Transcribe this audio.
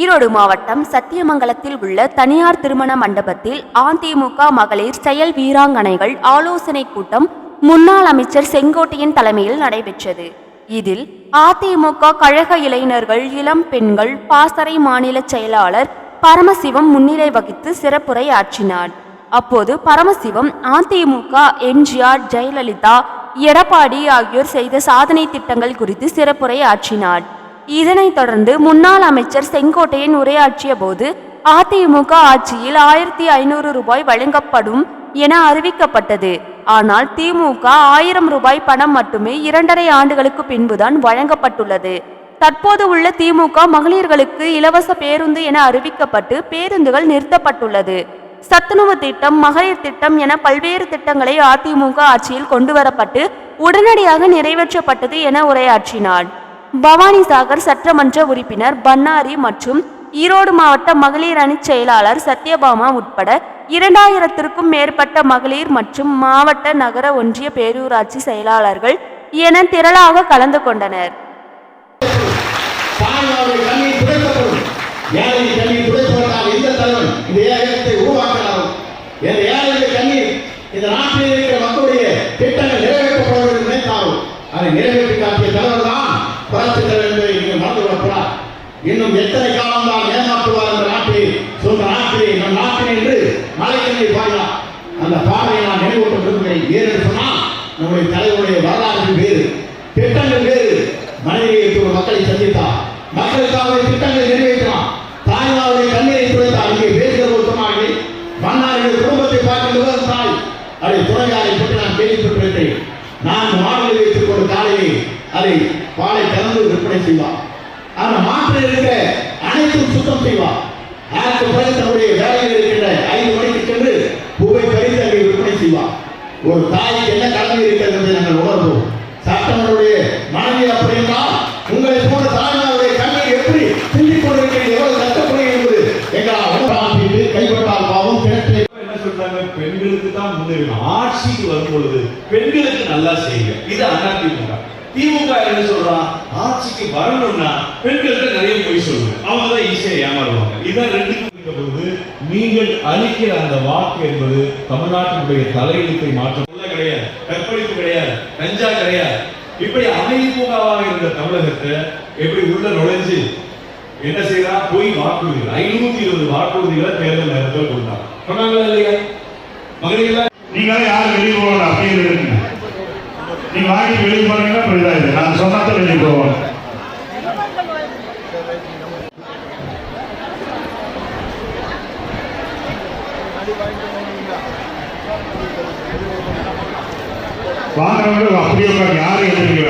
ஈரோடு மாவட்டம் சத்தியமங்கலத்தில் உள்ள தனியார் திருமண மண்டபத்தில் அதிமுக மகளிர் செயல் வீராங்கனைகள் ஆலோசனை கூட்டம் முன்னாள் அமைச்சர் செங்கோட்டையின் தலைமையில் நடைபெற்றது. இதில் அதிமுக கழக இளைஞர்கள் இளம் பெண்கள் பாசறை மாநில செயலாளர் பரமசிவம் முன்னிலை வகித்து சிறப்புரை ஆற்றினார் அப்போது பரமசிவம் அதிமுக எம்ஜிஆர் ஜெயலலிதா எடப்பாடி ஆகியோர் செய்த சாதனை திட்டங்கள் குறித்து சிறப்புரை ஆற்றினார் இதனைத் தொடர்ந்து முன்னாள் அமைச்சர் செங்கோட்டையன் உரையாற்றிய போது அதிமுக ஆட்சியில் ஆயிரத்தி ஐநூறு ரூபாய் வழங்கப்படும் என அறிவிக்கப்பட்டது. ஆனால் திமுக ஆயிரம் ரூபாய் பணம் மட்டுமே இரண்டரை ஆண்டுகளுக்கு பின்புதான் வழங்கப்பட்டுள்ளது. தற்போது உள்ள திமுக மகளிர்களுக்கு இலவச பேருந்து என அறிவிக்கப்பட்டு பேருந்துகள் நிறுத்தப்பட்டுள்ளது. சத்துணவு திட்டம் மகளிர் திட்டம் என பல்வேறு திட்டங்களை அதிமுக ஆட்சியில் கொண்டுவரப்பட்டு உடனடியாக நிறைவேற்றப்பட்டது என உரையாற்றினார். பவானி சாகர் சட்டமன்ற உறுப்பினர் பன்னாரி மற்றும் ஈரோடு மாவட்ட மகளிர் அணி செயலாளர் சத்யபாமா உட்பட இரண்டாயிரத்திற்கும் மேற்பட்ட மகளிர் மற்றும் மாவட்ட நகர ஒன்றிய பேரூராட்சி செயலாளர்கள் என திரளாக கலந்து கொண்டனர். இந்த நாட்டில் இருக்கிற மக்களுடைய திட்டங்கள் நிறைவேற்றப்பட வேண்டும் என்று நினைத்தாரோ அதை நிறைவேற்றி காட்டிய தலைவர் தான் புரட்சி தலைவர் என்பதை நீங்கள் மறந்து விடக்கூடாது இன்னும் எத்தனை காலம் தான் ஏமாற்றுவார் அந்த நாட்டை சொந்த நாட்டிலே நம் நாட்டிலே என்று மலைக்கண்ணை பாடினார். அந்த பாடலை நான் நினைவூட்ட விரும்புகிறேன் சொன்னால் நம்முடைய தலைவருடைய வரலாறு வேறு திட்டங்கள் வேறு. மனைவியை ஒரு மக்களை சந்தித்தார். மக்களுக்காக திட்டங்களை நிறைவேற்றினார். தாய்மாவுடைய கண்ணீரை துடைத்தார். இங்கே பேசுகிற சொன்னார்கள் மன்னாரின் குடும்பத்தை பார்க்கின்ற தாய் அதை துணையாரை பற்றி நான் கேள்விப்பட்டிருக்கிறேன். நான் மாடலை வைத்துக் கொண்டு காலையில் அதை பாலை கலந்து விற்பனை செய்வார். அந்த மாற்றில் இருக்கிற அனைத்தும் சுத்தம் செய்வார் அதற்கு பிறகு தன்னுடைய வேலையில் இருக்கிற ஐந்து மணிக்கு சென்று பூவை பறித்து அங்கே விற்பனை செய்வார் ஒரு தாய்க்கு என்ன கடமை இருக்கிறது என்பதை நாங்கள் உணர்வோம். சட்டமனுடைய மனைவி அப்படின்னா உங்களை போன்ற தாய்மாருடைய கண்ணை எப்படி சிந்திக் கொண்டிருக்கிறது எவ்வளவு கஷ்டப்படுகிறது என்பது எங்களால் கைப்பட்டால் பாவம் கிணற்றிலே என்ன சொல்றாங்க? பெண்களுக்கு தான் முன்னுரிமை. ஆட்சிக்கு வரும் பொழுது பெண்களுக்கு நல்லா செய்யுங்க. இது அதிமுக திமுக என்ன சொல்றான் ஆட்சிக்கு வரணும்னா பெண்கள்கிட்ட நிறைய பொய் சொல்லுங்க. அவங்க தான் ஈஸியா ஏமாறுவாங்க. இதான் ரெண்டுக்கும் இருக்க பொழுது நீங்கள் அளிக்கிற அந்த வாக்கு என்பது தமிழ்நாட்டினுடைய தலையெழுத்தை மாற்றம். கிடையாது. கற்பழிப்பு கிடையாது. கஞ்சா கிடையாது. இப்படி அமைதிபூங்காவாக இருந்த தமிழகத்தை எப்படி உள்ள நுழைஞ்சு என்ன செய்யறா போய் வாக்குறுதிகள். ஐநூத்தி இருபது வாக்குறுதிகளை தேர்தல் நேரத்தில் கொண்டாங்க சொன்னாங்களா இல்லையா? மகளிர்களா? நீங்களே யாரும் வெளியே போகணும்? அப்படின்னு நீங்க வாங்கி வெளியே போனீங்கன்னா புரியுதா இது? நான் சொன்னதை வெளியே போவோம் வாங்குறவங்க அப்படியே யாரும் எதிர்க்க